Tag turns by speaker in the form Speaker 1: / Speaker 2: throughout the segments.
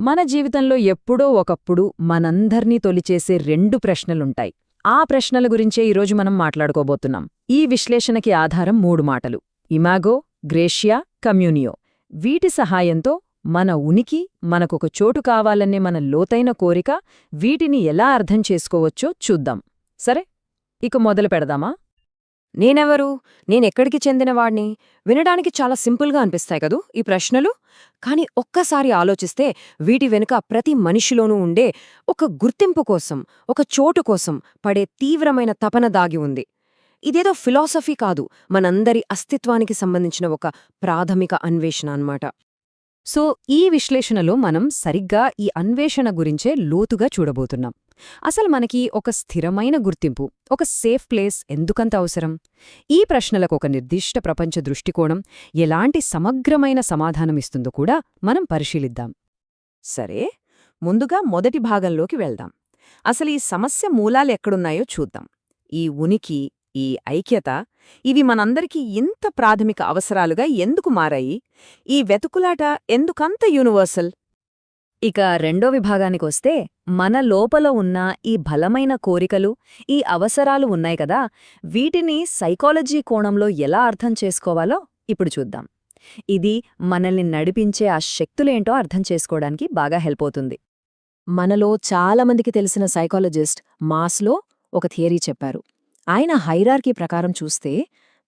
Speaker 1: మన జీవితంలో ఎప్పుడో ఒకప్పుడు మనందర్నీ తొలిచేసే రెండు ప్రశ్నలుంటాయి. ఆ ప్రశ్నల గురించే ఈరోజు మనం మాట్లాడుకోబోతున్నాం. ఈ విశ్లేషణకి ఆధారం మూడు మాటలు. ఇమాగో గ్రేషియా కమ్యూనియో. వీటి సహాయంతో మన ఉనికి మనకొక చోటు కావాలనే మన లోతైన కోరిక వీటిని ఎలా అర్థం చేసుకోవచ్చో చూద్దాం. సరే? ఇక మొదలు పెడదామా?
Speaker 2: నేనెవరు? నేనెక్కడికి చెందినవాణ్ణి వినడానికి చాలా సింపుల్గా అనిపిస్తాయి కదూ ఈ ప్రశ్నలు? కాని ఒక్కసారి ఆలోచిస్తే వీటి వెనుక ప్రతి మనిషిలోనూ ఉండే ఒక గుర్తింపు కోసం ఒక చోటు కోసం పడే తీవ్రమైన తపన దాగి ఉంది. ఇదేదో ఫిలాసఫీ కాదు మనందరి అస్తిత్వానికి సంబంధించిన ఒక ప్రాథమిక అన్వేషణ అన్నమాట.
Speaker 1: సో ఈ విశ్లేషణలో మనం సరిగ్గా ఈ అన్వేషణ గురించే లోతుగా చూడబోతున్నాం. అసలు మనకి ఒక స్థిరమైన గుర్తింపు ఒక సేఫ్ ప్లేస్ ఎందుకంత అవసరం? ఈ ప్రశ్నలకు ఒక నిర్దిష్ట ప్రపంచ దృష్టికోణం ఎలాంటి సమగ్రమైన సమాధానమిస్తుందో కూడా మనం పరిశీలిద్దాం.
Speaker 2: సరే ముందుగా మొదటి భాగంలోకి వెళ్దాం. అసలు ఈ సమస్య మూలాలు ఎక్కడున్నాయో చూద్దాం. ఈ ఉనికి ఈ ఐక్యత ఇవి మనందరికీ ఇంత ప్రాథమిక అవసరాలుగా ఎందుకు మారాయి? ఈ వెతుకులాట ఎందుకంత యూనివర్సల్?
Speaker 1: ఇక రెండో విభాగానికొస్తే మన లోపల ఉన్న ఈ బలమైన కోరికలు ఈ అవసరాలు ఉన్నాయి కదా వీటిని సైకాలజీ కోణంలో ఎలా అర్థం చేసుకోవాలో ఇప్పుడు చూద్దాం. ఇది మనల్ని నడిపించే ఆ శక్తులేంటో అర్థం చేసుకోవడానికి బాగా హెల్ప్ అవుతుంది.
Speaker 2: మనలో చాలామందికి తెలిసిన సైకాలజిస్ట్ మాస్లో ఒక థియరీ చెప్పారు. ఆయన హైరార్కీ ప్రకారం చూస్తే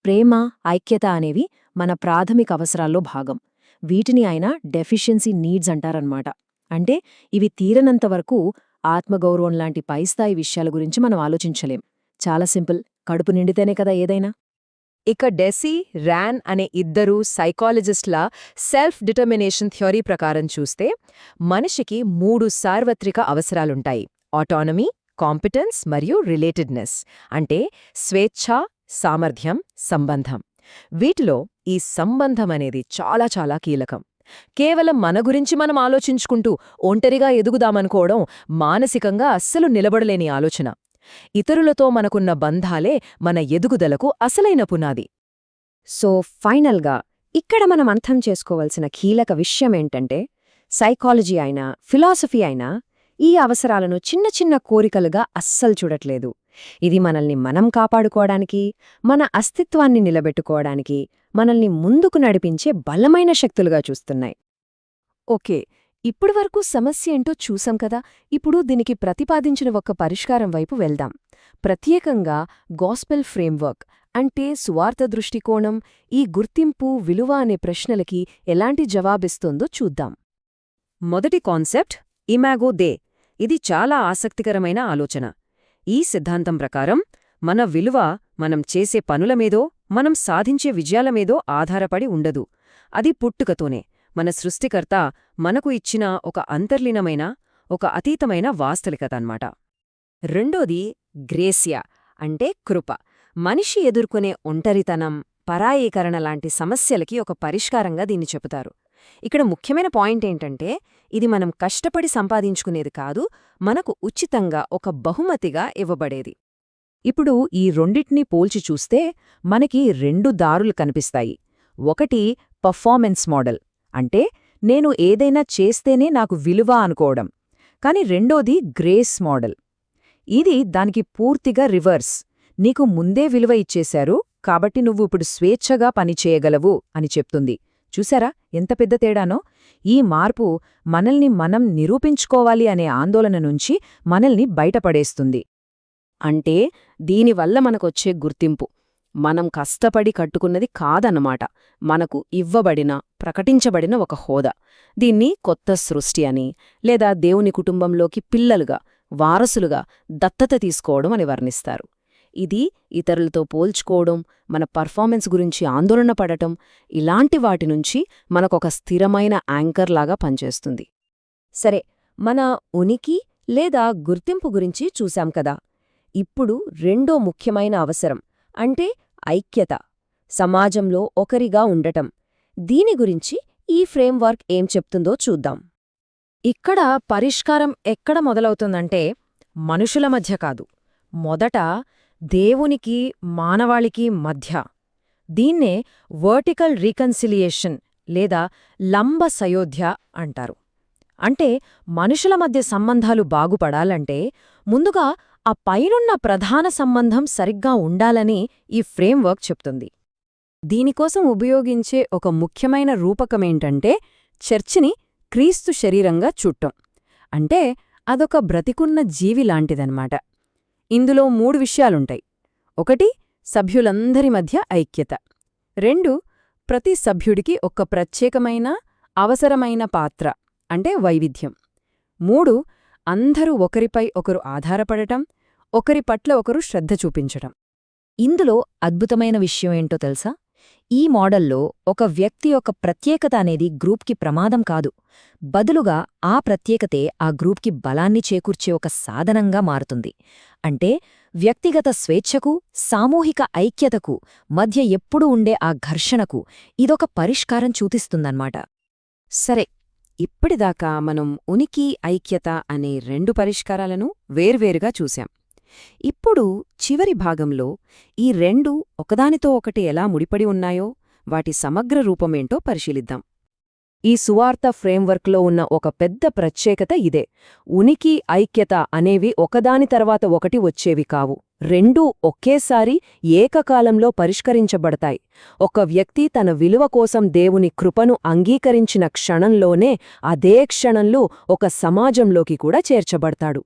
Speaker 2: ప్రేమ ఐక్యత అనేవి మన ప్రాథమిక అవసరాల్లో భాగం. వీటిని ఆయన డెఫిషియన్సీ నీడ్స్ అంటారన్నమాట. అంటే ఇవి తీరనంత వరకు ఆత్మగౌరవం లాంటి పైస్థాయి విషయాల గురించి మనం ఆలోచించలేం. చాలా సింపుల్. కడుపు నిండితేనే కదా ఏదైనా. ఇక డెసీ ర్యాన్ అనే ఇద్దరు సైకాలజిస్ట్ల సెల్ఫ్ డిటర్మినేషన్ థియరీ ప్రకారం చూస్తే మనిషికి మూడు సార్వత్రిక అవసరాలుంటాయి. ఆటానమీ కాంపిటెన్స్ మరియు రిలేటెడ్నెస్. అంటే స్వేచ్ఛ సామర్థ్యం సంబంధం. వీటిలో ఈ సంబంధం అనేది చాలా చాలా కీలకం. కేవలం మన గురించి మనం ఆలోచించుకుంటూ ఒంటరిగా ఎదుగుదామనుకోవడం మానసికంగా అస్సలు నిలబడలేని ఆలోచన. ఇతరులతో మనకున్న బంధాలే మన ఎదుగుదలకు అసలైన పునాది. సో ఫైనల్గా ఇక్కడ మనం అర్థం చేసుకోవలసిన కీలక విషయమేంటంటే సైకాలజీ అయినా ఫిలాసఫీ అయినా ఈ అవసరాలను చిన్న చిన్న కోరికలుగా అస్సలు చూడట్లేదు. ఇది మనల్ని మనం కాపాడుకోవడానికి మన అస్తిత్వాన్ని నిలబెట్టుకోవడానికి మనల్ని ముందుకు నడిపించే బలమైన శక్తులుగా చూస్తున్నాయి. ఓకే ఇప్పటివరకు సమస్య ఏంటో చూసాం కదా ఇప్పుడు దీనికి ప్రతిపాదించిన ఒక పరిష్కారం వైపు వెళ్దాం. ప్రత్యేకంగా గాస్పెల్ ఫ్రేమ్వర్క్ అంటే సువార్త దృష్టికోణం ఈ గుర్తింపు విలువ అనే ప్రశ్నలకి ఎలాంటి జవాబిస్తోందో చూద్దాం. మొదటి కాన్సెప్ట్ ఇమాగో దే. ఇది చాలా ఆసక్తికరమైన ఆలోచన. ఈ సిద్ధాంతం ప్రకారం మన విలువ మనం చేసే పనులమీదో మనం సాధించే విజయాలమీదో ఆధారపడి ఉండదు. అది పుట్టుకతోనే. మన సృష్టికర్త మనకు ఇచ్చిన ఒక అంతర్లీనమైన ఒక అతీతమైన వాస్తవికత అన్నమాట రెండోది గ్రేసియా అంటే కృప. మనిషి ఎదుర్కొనే ఒంటరితనం పరాయీకరణ లాంటి సమస్యలకి ఒక పరిష్కారంగా దీన్ని చెబుతారు. ఇక్కడ ముఖ్యమైన పాయింట్ ఏంటంటే ఇది మనం కష్టపడి సంపాదించుకునేది కాదు మనకు ఉచితంగా ఒక బహుమతిగా ఇవ్వబడేది. ఇప్పుడు ఈ రెండిటినీ పోల్చి చూస్తే మనకి రెండు దారులు కనిపిస్తాయి. ఒకటి పర్ఫార్మెన్స్ మోడల్ అంటే నేను ఏదైనా చేస్తేనే నాకు విలువ అనుకోవడం కాని రెండోది గ్రేస్ మోడల్. ఇది దానికి పూర్తిగా రివర్స్. నీకు ముందే విలువ ఇచ్చేశారు కాబట్టి నువ్వు ఇప్పుడు స్వేచ్ఛగా పనిచేయగలవు అని చెప్తుంది. చూసారా ఎంత పెద్ద తేడానో? ఈ మార్పు మనల్ని మనం నిరూపించుకోవాలి అనే ఆందోళన నుంచి మనల్ని బయటపడేస్తుంది. అంటే దీనివల్ల మనకొచ్చే గుర్తింపు. మనం కష్టపడి కట్టుకున్నది కాదన్నమాట. మనకు ఇవ్వబడిన ప్రకటించబడిన ఒక హోదా. దీన్ని కొత్త సృష్టి అని లేదా దేవుని కుటుంబంలోకి పిల్లలుగా వారసులుగా దత్తత తీసుకోవడం అని వర్ణిస్తారు. ఇది ఇతరులతో పోల్చుకోవడం మన పర్ఫార్మెన్స్ గురించి ఆందోళన పడటం ఇలాంటి వాటి నుంచి మనకొక స్థిరమైన యాంకర్ లాగా పనిచేస్తుంది. సరే మన ఉనికి లేదా గుర్తింపు గురించి చూశాం కదా. ఇప్పుడు రెండో ముఖ్యమైన అవసరం అంటే ఐక్యత. సమాజంలో ఒకరిగా ఉండటం. దీని గురించి ఈ ఫ్రేమ్వర్క్ ఏం చెప్తుందో చూద్దాం. ఇక్కడ పరిష్కారం ఎక్కడ మొదలవుతుందంటే మనుషుల మధ్య కాదు. మొదట దేవునికి మానవాళికి మధ్య. దీన్నే వర్టికల్ రీకన్సిలియేషన్ లేదా లంబ సయోధ్య అంటారు. అంటే మనుషుల మధ్య సంబంధాలు బాగుపడాలంటే ముందుగా ఆ పైనున్న ప్రధాన సంబంధం సరిగ్గా ఉండాలని ఈ ఫ్రేమ్వర్క్ చెప్తుంది.
Speaker 1: దీనికోసం ఉపయోగించే ఒక ముఖ్యమైన రూపకమేంటంటే చర్చిని క్రీస్తు శరీరంగా చుట్టం అంటే అదొక బ్రతికున్న జీవి లాంటిదన్నమాట. ఇందులో మూడు విషయాలుంటాయి. ఒకటి సభ్యులందరి మధ్య ఐక్యత. రెండు ప్రతి సభ్యుడికి ఒక ప్రత్యేకమైన అవసరమైన పాత్ర అంటే వైవిధ్యం. మూడు అందరూ ఒకరిపై ఒకరు ఆధారపడటం ఒకరి పట్ల ఒకరు శ్రద్ధ చూపించటం.
Speaker 2: ఇందులో అద్భుతమైన విషయం ఏంటో తెలుసా? ఈ మోడల్లో ఒక వ్యక్తి యొక్క ప్రత్యేకత అనేది గ్రూప్కి ప్రమాదం కాదు. బదులుగా ఆ ప్రత్యేకతే ఆ గ్రూప్కి బలాన్ని చేకూర్చే ఒక సాధనంగా మారుతుంది. అంటే వ్యక్తిగత స్వేచ్ఛకు సామూహిక ఐక్యతకు మధ్య ఎప్పుడూ ఉండే ఆ ఘర్షణకు ఇదొక పరిష్కారం చూపిస్తుందన్నమాట.
Speaker 1: సరే ఇప్పటిదాకా మనం ఉనికి ఐక్యత అనే రెండు పరిష్కారాలను వేర్వేరుగా చూశాం. ఇప్పుడు చివరి భాగంలో ఈ రెండు ఒకదానితో ఒకటి ఎలా ముడిపడి ఉన్నాయో వాటి సమగ్ర రూపమేంటో పరిశీలిద్దాం. ఈ సువార్త ఫ్రేమ్వర్క్లో ఉన్న ఒక పెద్ద ప్రత్యేకత ఇదే. ఉనికి ఐక్యత అనేవి ఒకదాని తర్వాత ఒకటి వచ్చేవి కావు. రెండూ ఒకేసారి ఏకకాలంలో పరిష్కరించబడతాయి. ఒక వ్యక్తి తన విలువ కోసం దేవుని కృపను అంగీకరించిన క్షణంలోనే అదే క్షణంలో ఒక సమాజంలోకి కూడా చేర్చబడతాడు.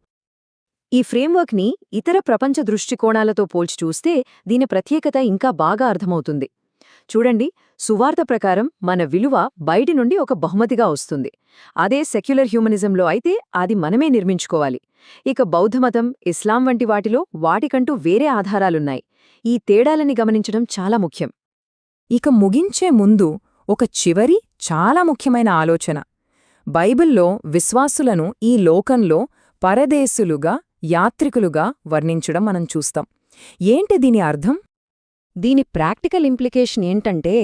Speaker 2: ఈ ఫ్రేమ్వర్క్ని ఇతర ప్రపంచ దృష్టికోణాలతో పోల్చి చూస్తే దీని ప్రత్యేకత ఇంకా బాగా అర్థమవుతుంది. చూడండి సువార్త ప్రకారం మన విలువ బయటి నుండి ఒక బహుమతిగా వస్తుంది. అదే సెక్యులర్ హ్యూమనిజంలో అయితే అది మనమే నిర్మించుకోవాలి. ఇక బౌద్ధమతం ఇస్లాం వంటి వాటిలో వాటికంటూ వేరే ఆధారాలున్నాయి. ఈ తేడాలని గమనించడం చాలా ముఖ్యం.
Speaker 1: ఇక ముగించే ముందు ఒక చివరి చాలా ముఖ్యమైన ఆలోచన. బైబిల్లో విశ్వాసులను ఈ లోకంలో పరదేశులుగా యాత్రికులుగా వర్ణించడం మనం చూస్తాం. ఏంటి దీని అర్థం? దీని ప్రాక్టికల్ ఇంప్లికేషన్ ఏంటంటే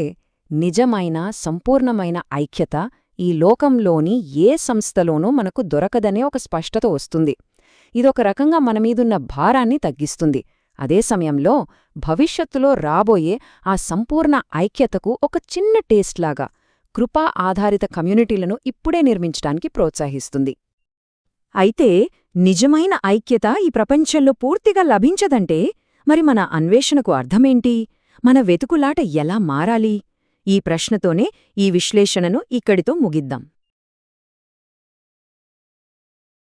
Speaker 1: నిజమైన సంపూర్ణమైన ఐక్యత ఈ లోకంలోని ఏ సంస్థలోనూ మనకు దొరకదనే ఒక స్పష్టత వస్తుంది. ఇదొక రకంగా మనమీదున్న భారాన్ని తగ్గిస్తుంది. అదే సమయంలో భవిష్యత్తులో రాబోయే ఆ సంపూర్ణ ఐక్యతకు ఒక చిన్న టేస్ట్లాగా కృపా ఆధారిత కమ్యూనిటీలను ఇప్పుడే నిర్మించడానికి ప్రోత్సహిస్తుంది. అయితే నిజమైన ఐక్యత ఈ ప్రపంచంలో పూర్తిగా లభించదంటే మరి మన అన్వేషణకు అర్థమేంటి? మన వెతుకులాట ఎలా మారాలి? ఈ ప్రశ్నతోనే ఈ విశ్లేషణను ఇక్కడితో ముగిద్దాం.